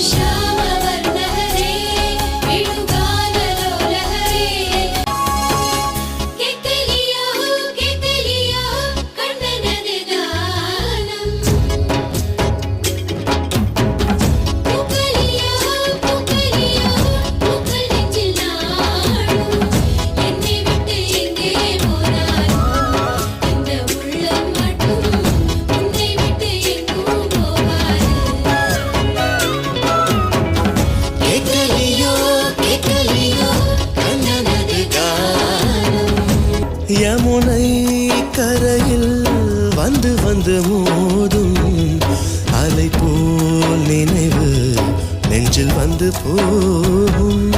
笑 யமுனை கரையில் வந்து வந்து மோதும் அலை போல் நினைவு நெஞ்சில் வந்து போகும்.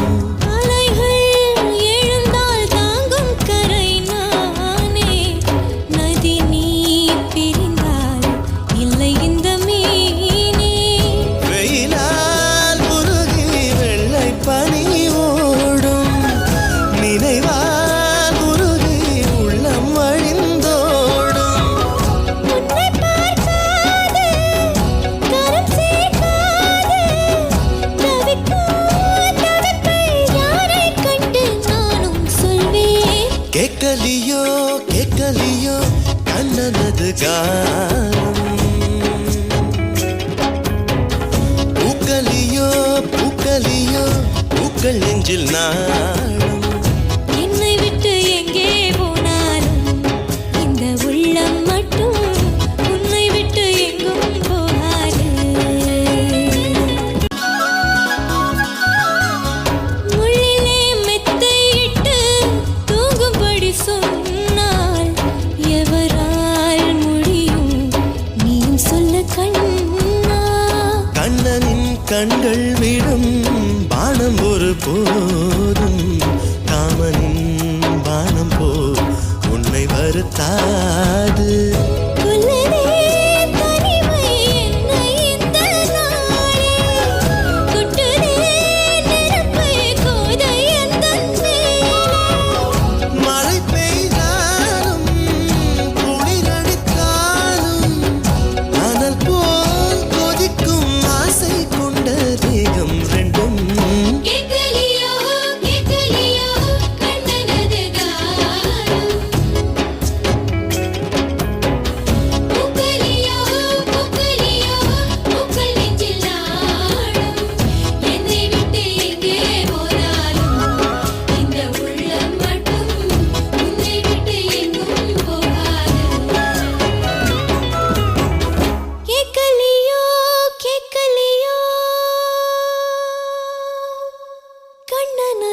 ஜாலம் பூக்கலியோ பூக்கலியோ பூக்கள் நெஞ்சில் நான் கண்கள் விடும் பானம் ஒரு போதும். காமனின் பானம் போ உன்னை வருத்தாது.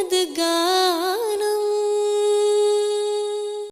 the God.